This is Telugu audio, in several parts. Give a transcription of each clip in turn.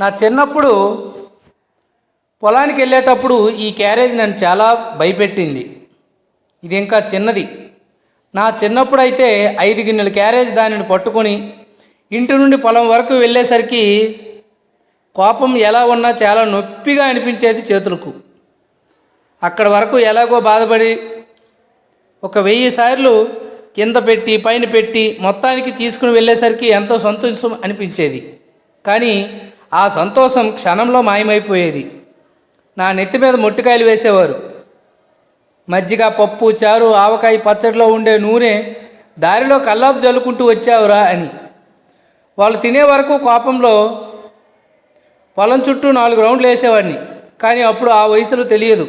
నా చిన్నప్పుడు పొలానికి వెళ్ళేటప్పుడు ఈ క్యారేజ్ నన్ను చాలా భయపెట్టింది. ఇది ఇంకా చిన్నది. నా చిన్నప్పుడు అయితే ఐదు గిన్నెల క్యారేజ్ దానిని పట్టుకొని ఇంటి నుండి పొలం వరకు వెళ్ళేసరికి కోపం ఎలా ఉన్నా చాలా నొప్పిగా అనిపించేది చేతులకు. అక్కడ వరకు ఎలాగో బాధపడి ఒక వెయ్యి సార్లు కింద పెట్టి పైన పెట్టి మొత్తానికి తీసుకుని వెళ్ళేసరికి ఎంతో సంతోషం అనిపించేది. కానీ ఆ సంతోషం క్షణంలో మాయమైపోయేది. నా నెత్తి మీద మొట్టికాయలు వేసేవారు. మజ్జిగ పప్పు చారు ఆవకాయ పచ్చడిలో ఉండే నూనె దారిలో కల్లాపు జల్లుకుంటూ వచ్చావురా అని. వాళ్ళు తినే వరకు కోపంలో పొలం చుట్టూ నాలుగు రౌండ్లు వేసేవాడిని. కానీ అప్పుడు ఆ వయసులో తెలియదు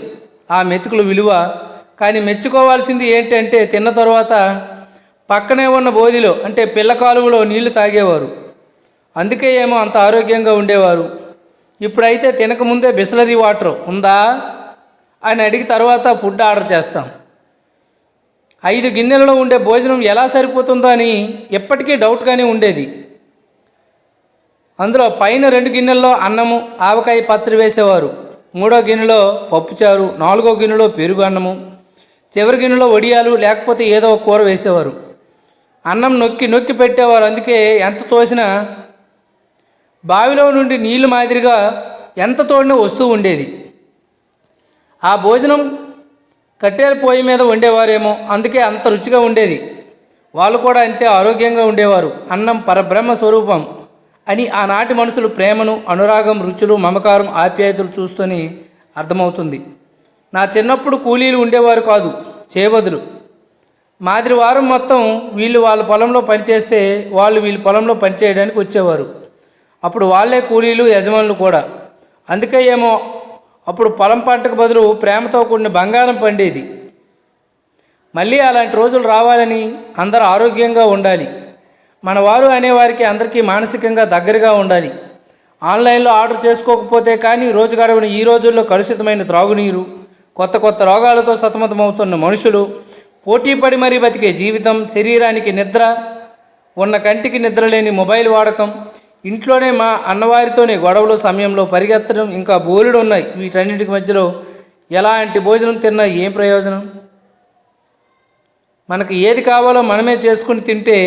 ఆ మెతుకుల విలువ. కానీ మెచ్చుకోవాల్సింది ఏంటంటే తిన్న తర్వాత పక్కనే ఉన్న బోధిలో అంటే పిల్ల కాలువలో నీళ్ళు తాగేవారు. అందుకే ఏమో అంత ఆరోగ్యంగా ఉండేవారు. ఇప్పుడైతే తినకముందే బిస్లరీ వాటర్ ఉందా? అని అడిగి తర్వాత ఫుడ్ ఆర్డర్ చేస్తాం. ఐదు గిన్నెలలో ఉండే భోజనం ఎలా సరిపోతుందో అని ఎప్పటికీ డౌట్గానే ఉండేది. అందులో పైన రెండు గిన్నెల్లో అన్నము ఆవకాయ పచ్చడి వేసేవారు. మూడో గిన్నెలో పప్పుచారు నాలుగో గిన్నెలో పెరుగు అన్నము చివరి గిన్నెలో వడియాలు లేకపోతే ఏదో ఒక కూర వేసేవారు. అన్నం నొక్కి నొక్కి పెట్టేవారు అందుకే ఎంత తోసినా బావిలో నుండి నీళ్ళు మాదిరిగా ఎంత తోడిన వస్తూ ఉండేది. ఆ భోజనం కట్టెల పొయ్యి మీద వండేవారేమో అందుకే అంత రుచిగా ఉండేది. వాళ్ళు కూడా అంతే ఆరోగ్యంగా ఉండేవారు. అన్నం పరబ్రహ్మ స్వరూపం అని ఆనాటి మనుషులు ప్రేమను అనురాగం రుచులు మమకారం ఆప్యాయతలు చూస్తూనే అర్థమవుతుంది. నా చిన్నప్పుడు కూలీలు ఉండేవారు కాదు చేయబదులు మాదిరి వారం మొత్తం వీళ్ళు వాళ్ళ పొలంలో పనిచేస్తే వాళ్ళు వీళ్ళ పొలంలో పనిచేయడానికి వచ్చేవారు. అప్పుడు వాళ్ళే కూలీలు యజమానులు కూడా. అందుకే ఏమో అప్పుడు పొలం పంటకు బదులు ప్రేమతో కూడిన బంగారం పండేది. మళ్ళీ అలాంటి రోజులు రావాలని అందరూ ఆరోగ్యంగా ఉండాలి. మన వారు అనేవారికి అందరికీ మానసికంగా దగ్గరగా ఉండాలి. ఆన్లైన్లో ఆర్డర్ చేసుకోకపోతే కానీ రోజు గడవని ఈ రోజుల్లో కలుషితమైన త్రాగునీరు కొత్త కొత్త రోగాలతో సతమతమవుతున్న మనుషులు పోటీపడి మరీ బతికే జీవితం శరీరానికి నిద్ర ఉన్న కంటికి నిద్ర లేని మొబైల్ వాడకం ఇంట్లోనే మా అన్నవారితోనే గొడవలు సమయంలో పరిగెత్తడం ఇంకా బోలెడు ఉన్నాయి. వీటన్నింటికి మధ్యలో ఎలాంటి భోజనం తిన్నా ఏం ప్రయోజనం? మనకు ఏది కావాలో మనమే చేసుకుని తింటే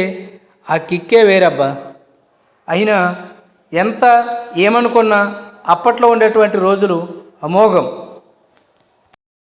ఆ కిక్కే వేరబ్బా. అయినా ఎంత ఏమనుకున్నా అప్పట్లో ఉండేటువంటి రోజులు అమోఘం.